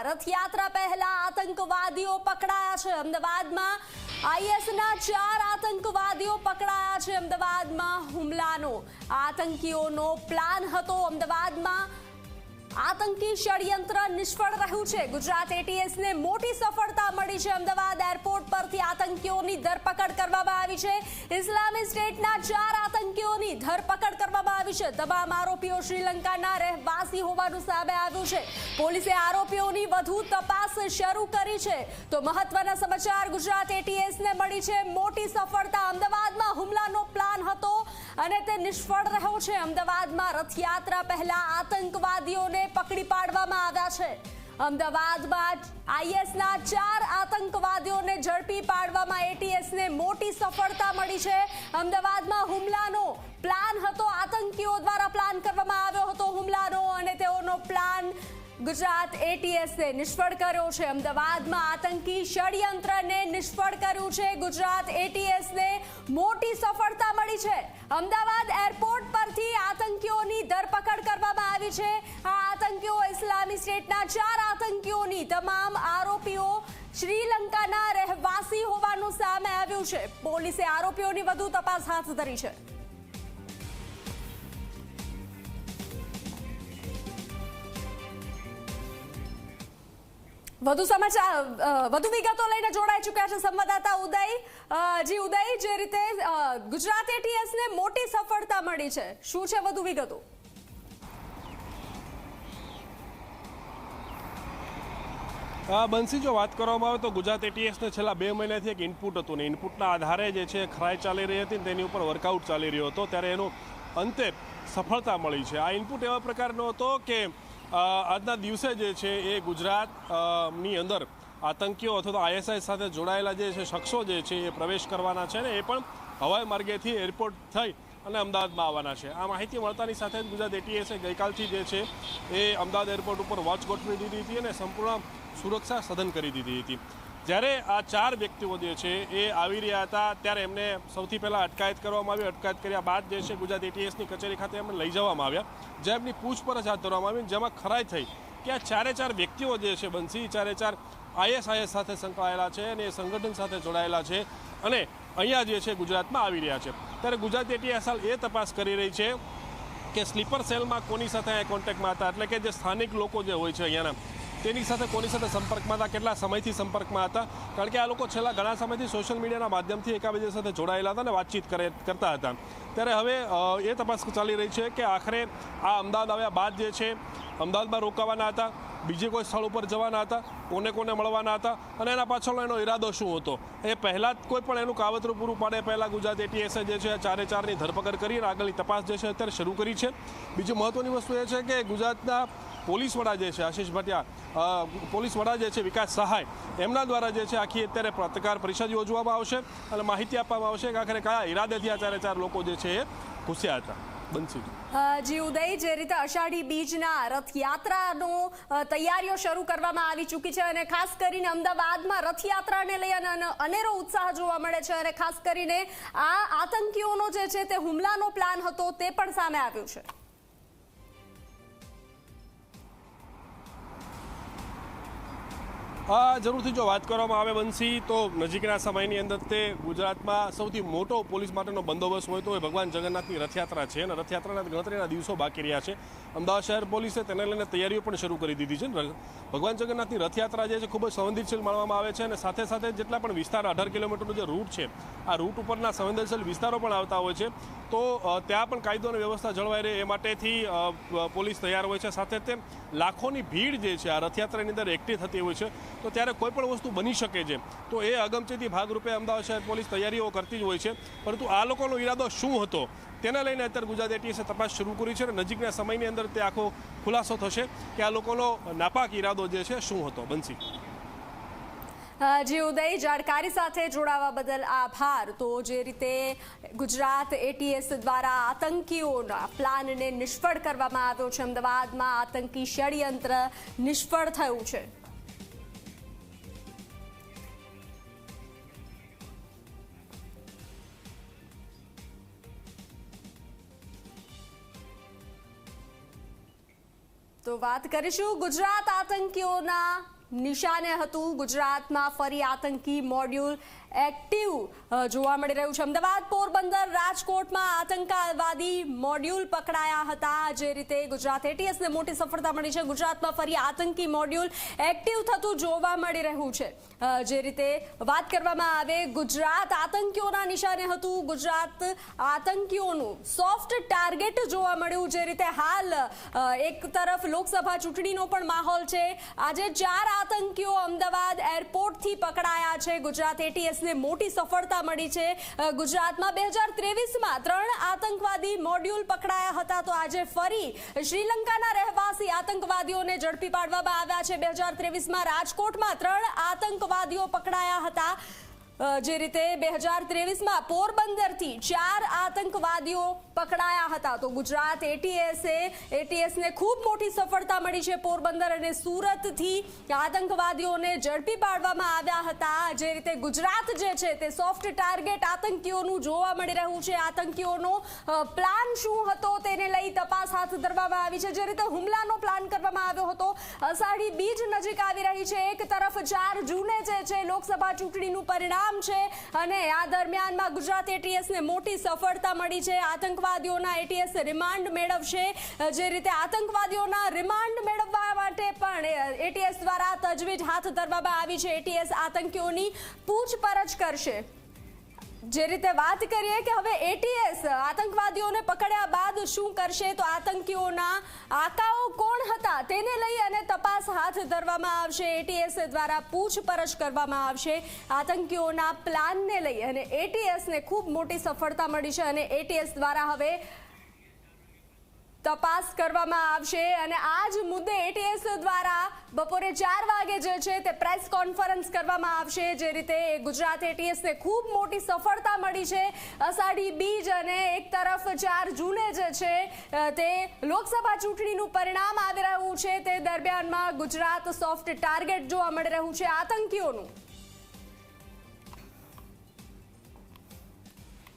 અમદાવાદમાં રથયાત્રા પહેલા આતંકવાદીઓ પકડાયા છે. અમદાવાદમાં આઈએસના ચાર આતંકવાદીઓ પકડાયા છે અમદાવાદમાં હુમલાનો. આતંકીઓનો પ્લાન હતો અમદાવાદમાં આતંકી ષડયંત્ર નિષ્ફળ રહ્યું છે. ગુજરાત એટીએસને મોટી સફળતા મળી છે. અમદાવાદ એરપોર્ટ પરથી આતંકીઓની ધરપકડ કરવામાં આવી છે. ઇસ્લામિક સ્ટેટના ચાર આતંકીઓની ધરપકડ કરવામાં આવી છે. તમામ આરોપીઓ શ્રીલંકાના રહેવાસી હોવાનું સામે આવ્યું છે. પોલીસે આરોપીઓની વધુ તપાસ શરૂ કરી છે. તો મહત્વના સમાચાર ગુજરાત એટીએસને મળી છે. મોટી સફળતા અમદાવાદમાં હુમલાનો પ્લાન હતો. અને તે નિષ્ફળ રહ્યો છે. અમદાવાદમાં રથયાત્રા પહેલા આતંકવાદીઓને પકડી પાડવામાં આવ્યા છે. અમદાવાદમાં આઈએસના ચાર આતંકવાદીઓને ઝડપી પાડવામાં એટીએસને મોટી સફળતા મળી છે. અમદાવાદમાં હુમલાનો પ્લાન હતો. આતંકીઓ દ્વારા પ્લાન કરવામાં આવ્યો હતો હુમલાનો અને તેઓનો પ્લાન ગુજરાત એટીએસએ નિષ્ફળ કર્યો છે. અમદાવાદમાં આતંકી ષડયંત્રને નિષ્ફળ કર્યું છે. ગુજરાત એટીએસને મોટી સફળતા મળી છે. અમદાવાદ એરપોર્ટ પરથી આતંકીઓની ધરપકડ કરવામાં આવી છે. આ આતંકીઓ ઇસ્લામી સ્ટેટના ચાર આતંકીઓની તમામ આરોપીઓ શ્રીલંકાના રહેવાસી હોવાનું સામે આવ્યું છે. પોલીસે આરોપીઓની વધુ તપાસ હાથ ધરી છે. વધુ સમાચાર વધુ વિગતો લઈને જોડાઈ ચૂક્યા છે સંવાદદાતા ઉદય. જી ઉદય, જે રીતે ગુજરાત એટીએસને મોટી સફળતા મળી છે. શું છે વધુ વિગતો? બંસી, જો વાત કરવામાં આવે તો ગુજરાત એટીએસને છેલ્લા બે મહિનાથી એક ઇનપુટ હતું ને ઇનપુટના આધારે જે છે ખરાઈ ચાલી રહી હતી તેની ઉપર વર્કઆઉટ ચાલી રહ્યો હતો. ત્યારે એનો અંતે સફળતા મળી છે. આ ઇનપુટ એવા પ્રકારનો હતો કે આજના દિવસે જે છે એ ગુજરાતની અંદર આતંકીઓ અથવા તો આઈએસઆઈ સાથે જોડાયેલા જે છે શખ્સો જે છે એ પ્રવેશ કરવાના છે ને એ પણ હવાઈ માર્ગેથી એરપોર્ટ થઈ અને અમદાવાદમાં આવવાના છે. આ માહિતી મળતાની સાથે જ ગુજરાત એટીએસે ગઈકાલથી જે છે એ અમદાવાદ એરપોર્ટ ઉપર વોચ ગોઠવી દીધી હતી અને સંપૂર્ણ સુરક્ષા સઘન કરી દીધી હતી. જ્યારે આ ચાર વ્યક્તિઓ જે છે એ આવી રહ્યા હતા, ત્યારે એમને સૌથી પહેલાં અટકાયત કરવામાં આવી. અટકાયત કર્યા બાદ જે છે ગુજરાત એટીએસની કચેરી ખાતે એમને લઈ જવામાં આવ્યા. જ્યાં એમની પૂછપરછ હાથ ધરવામાં આવી જેમાં ખરાઈ થઈ કે આ ચારે ચાર વ્યક્તિઓ જે છે બંસી, ચારે ચાર આઈએસઆઈએસ સાથે સંકળાયેલા છે અને એ સંગઠન સાથે જોડાયેલા છે અને અહીંયા જે છે ગુજરાતમાં આવી રહ્યા છે. ત્યારે ગુજરાત એટીએસ હાલ એ તપાસ કરી રહી છે કે સ્લીપર સેલમાં કોની સાથે અહીંયા કોન્ટેક્ટમાં હતા? એટલે કે જે સ્થાનિક લોકો જે હોય છે અહીંયાના તેની સાથે કોની સાથે સંપર્કમાં હતા? કેટલા સમયથી સંપર્કમાં હતા? કારણ કે આ લોકો છેલ્લા ઘણા સમયથી સોશિયલ મીડિયાના માધ્યમથી એકાબીજા સાથે જોડાયેલા હતા અને વાતચીત કરે, કરતા હતા. ત્યારે હવે એ તપાસ ચાલી રહી છે કે આખરે આ અમદાવાદ આવ્યા બાદ જે છે, અમદાવાદમાં રોકાવાના હતા? બીજે કોઈ સ્થળ ઉપર જવાના હતા, કોને કોને મળવાના હતા અને એના પાછળનો એનો ઈરાદો શું હતો? એ પહેલાં જ કોઈ પણ એનું કાવતરું પૂરું પાડે, પહેલાં ગુજરાત એટીએસએ જે છે ચારે ચારની ધરપકડ કરી અને આગળની તપાસ જે છે અત્યારે શરૂ કરી છે. બીજી મહત્ત્વની વસ્તુ એ છે કે ગુજરાતના પોલીસ વડા જે છે, આશીષ ભટિયા પોલીસ વડા જે છે, વિકાસ સહાય, એમના દ્વારા જે છે આખી અત્યારે પત્રકાર પરિષદ યોજવામાં આવશે અને માહિતી આપવામાં આવશે કે આખરે કયા ઈરાદેથી આ ચારે ચાર લોકો જે છે એ ઘૂસ્યા હતા. બંસી જી ઉદય, જે રીતે અષાઢી બીજના રથયાત્રાનો તૈયારીઓ શરૂ કરવામાં આવી ચૂકી છે અને ખાસ કરીને અમદાવાદમાં રથયાત્રાને લઈ અન- અનેરો ઉત્સાહ જોવા મળે છે અને ખાસ કરીને આ આતંકીઓનો જે છે તે હુમલાનો પ્લાન હતો તે પણ સામે આવ્યો છે. જરૂરથી જો વાત કરવામાં આવે બંસી તો નજીકના સમયની અંદર તે ગુજરાતમાં સૌથી મોટો પોલીસ માટેનો બંદોબસ્ત હોય તો એ ભગવાન જગન્નાથની રથયાત્રા છે અને રથયાત્રાના ગણતરીના દિવસો બાકી રહ્યા છે. અમદાવાદ શહેર પોલીસે તેને લઈને તૈયારીઓ પણ શરૂ કરી દીધી છે. ભગવાન જગન્નાથની રથયાત્રા જે છે ખૂબ જ સંવેદનશીલ માનવામાં આવે છે અને સાથે સાથે જેટલા પણ વિસ્તાર અઢાર કિલોમીટરનો જે રૂટ છે, આ રૂટ ઉપરના સંવેદનશીલ વિસ્તારો પણ આવતા હોય છે. તો ત્યાં પણ કાયદો અને વ્યવસ્થા જળવાઈ રહે એ માટેથી પોલીસ તૈયાર હોય છે. સાથે તે લાખોની ભીડ જે છે, આ રથયાત્રાની અંદર એકઠી થતી હોય છે, તો ત્યારે કોઈ પણ વસ્તુ બની શકે છે. તો એ અગમચેતી ભાગરૂપે અમદાવાદ શહેર પોલીસ તૈયારીઓ કરતી જ હોય છે. પરંતુ આ લોકોનો ઈરાદો શું હતો? તેના લઈને અત્યારે ગુજરાત એટીએસે તપાસ શરૂ કરી છે અને નજીકના સમયની અંદર તે આખો ખુલાસો થશે કે આ લોકોનો નાપાક ઈરાદો જે છે, શું હતો? બંસી. જી, ઉદય, જાણકારી સાથે જોડાવા બદલ આભાર. તો જે રીતે ગુજરાત એટીએસ દ્વારા આતંકીઓના પ્લાનને નિષ્ફળ કરવામાં આવ્યો છે, અમદાવાદમાં આતંકી ષડયંત્ર નિષ્ફળ થયું છે. તો વાત કરીશું ગુજરાત આતંકીઓના નિશાને હતું ગુજરાતમાં ફરી આતંકી મોડ્યુલ એક્ટિવ જોવા મળી રહ્યું છે. અમદાવાદ પોરબંદર રાજકોટમાં આતંકવાદી મોડ્યુલ પકડાયા હતા. જે રીતે ગુજરાત એટીએસને મોટી સફળતા મળી છે. ગુજરાતમાં ફરી આતંકી મોડ્યુલ એક્ટિવ થતું જોવા મળી રહ્યું છે. જે રીતે વાત કરવામાં આવે, ગુજરાત આતંકીઓના નિશાને હતું. ગુજરાત આતંકીઓનું સોફ્ટ ટાર્ગેટ જોવા મળ્યું. જે રીતે હાલ એક તરફ લોકસભા ચૂંટણીનો પણ માહોલ છે. આજે ચાર આતંકીઓ અમદાવાદ એરપોર્ટથી પકડાયા છે. ગુજરાત એટીએસને મોટી સફળતા મળી છે. ગુજરાતમાં બે હજાર ત્રેવીસમાં ત્રણ આતંકવાદી મોડ્યુલ પકડાયા હતા. તો આજે ફરી શ્રીલંકાના રહેવાસી આતંકવાદીઓને ઝડપી પાડવામાં આવ્યા છે. બે હજાર ત્રેવીસમાં રાજકોટમાં ત્રણ આતંકવાદીઓ પકડાયા હતા. જે રીતે બે હજાર ત્રેવીસમાં પોરબંદરથી ચાર આતંકવાદીઓ પકડાયા હતા. તો ગુજરાત એટીએસે એટીએસને ખૂબ મોટી સફળતા મળી છે પોરબંદર અને સુરતથી આતંકવાદીઓને ઝડપી પાડવામાં આવ્યા હતા. જે રીતે ગુજરાત જે છે તે સોફ્ટ ટાર્ગેટ આતંકીઓનું જોવા મળી રહ્યું છે. આતંકીઓનો પ્લાન શું હતો તેને લઈ તપાસ હાથ ધરવામાં આવી છે. જે રીતે હુમલાનો પ્લાન કરવામાં આવ્યો હતો, અષાઢી બીજ નજીક આવી રહી છે. એક તરફ ચાર જૂને જે છે લોકસભા ચૂંટણીનું પરિણામ છે અને આ દરમિયાનમાં ગુજરાત એટીએસને મોટી સફળતા મળી છે. આતંકવાદીઓના એટીએસ રિમાન્ડ મેળવશે. જે રીતે આતંકવાદીઓના રિમાન્ડ મેળવવા માટે પણ એટીએસ દ્વારા તજવીજ હાથ ધરવામાં આવી છે. એટીએસ આતંકીઓની પૂછપરછ કરશે. જે રીતે વાત કરીએ કે હવે એટીએસ આતંકવાદીઓને પકડ્યા બાદ શું કરશે, તો આતંકીઓના આકાઓ કોણ હતા તેને લઈ અને તપાસ હાથ ધરવામાં આવશે. એટીએસ દ્વારા પૂછપરછ કરવામાં આવશે આતંકીઓના પ્લાનને લઈ અને એટીએસને ખૂબ મોટી સફળતા મળી છે અને એટીએસ દ્વારા હવે તપાસ કરવામાં આવશે અને આ જ મુદ્દે એટીએસ દ્વારા બપોરે ચાર વાગે જે છે તે પ્રેસ કોન્ફરન્સ કરવામાં આવશે. જે રીતે ગુજરાત એટીએસને ખૂબ મોટી સફળતા મળી છે. અષાઢી બીજ અને એક તરફ ચાર જૂને જે છે તે લોકસભા ચૂંટણીનું પરિણામ આવી રહ્યું છે. તે દરમિયાનમાં ગુજરાત સોફ્ટ ટાર્ગેટ જોવા મળી રહ્યું છે. આતંકીઓનું